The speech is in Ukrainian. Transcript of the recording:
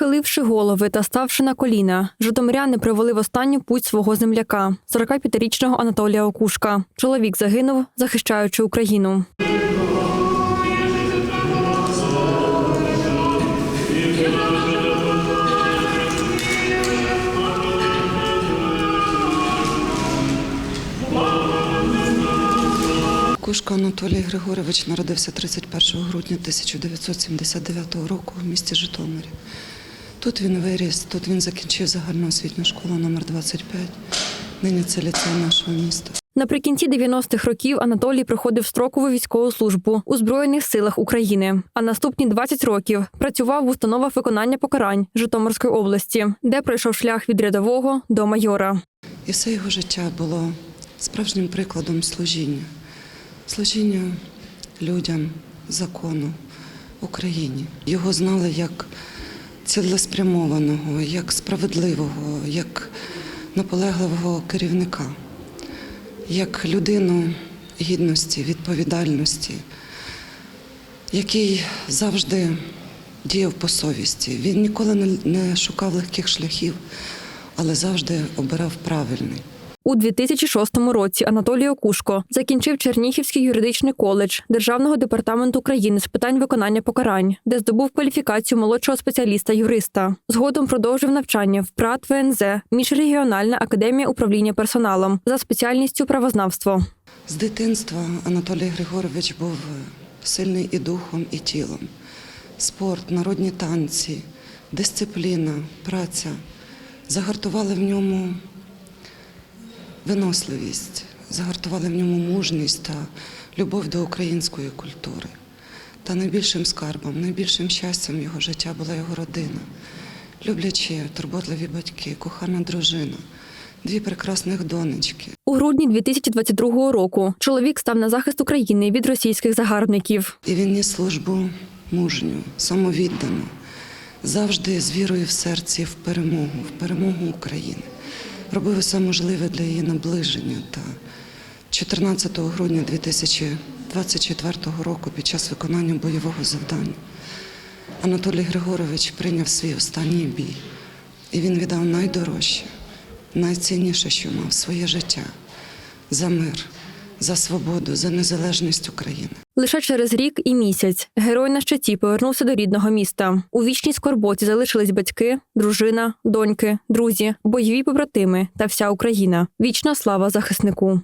Схиливши голови та ставши на коліна, житомиряни провели в останню путь свого земляка, 45-річного Анатолія Окушка. Чоловік загинув, захищаючи Україну. Кушко Анатолій Григорович народився 31 грудня 1979 року в місті Житомирі. Тут він виріс, тут він закінчив загальноосвітню школу номер 25. Нині це ліцей нашого міста. Наприкінці 90-х років Анатолій проходив строкову військову службу у Збройних силах України. А наступні 20 років працював в установах виконання покарань Житомирської області, де пройшов шлях від рядового до майора. І все його життя було справжнім прикладом служіння. Служіння людям, закону, Україні. Його знали як цілеспрямованого, як справедливого, як наполегливого керівника, як людину гідності, відповідальності, який завжди діяв по совісті. Він ніколи не- шукав легких шляхів, але завжди обирав правильний. У 2006 році Анатолій Окушко закінчив Черніхівський юридичний коледж Державного департаменту України з питань виконання покарань, де здобув кваліфікацію молодшого спеціаліста-юриста. Згодом продовжив навчання в ПРАТ ВНЗ, міжрегіональна академія управління персоналом за спеціальністю правознавство. З дитинства Анатолій Григорович був сильний і духом, і тілом. Спорт, народні танці, дисципліна, праця загартували в ньому виносливість, загартували в ньому мужність та любов до української культури. Та найбільшим скарбом, найбільшим щастям його життя була його родина. Люблячі, турботливі батьки, кохана дружина, дві прекрасних донечки. У грудні 2022 року чоловік став на захист України від російських загарбників. І він ніс службу мужню, самовіддану, завжди з вірою в серці в перемогу, в перемогу України. Робив усе можливе для її наближення. Та 14 грудня 2024 року під час виконання бойового завдання Анатолій Григорович прийняв свій останній бій. І він віддав найдорожче, найцінніше, що мав своє життя за мир, за свободу, за незалежність України. Лише через рік і місяць герой на щиті повернувся до рідного міста. У вічній скорботі залишились батьки, дружина, доньки, друзі, бойові побратими та вся Україна. Вічна слава захиснику.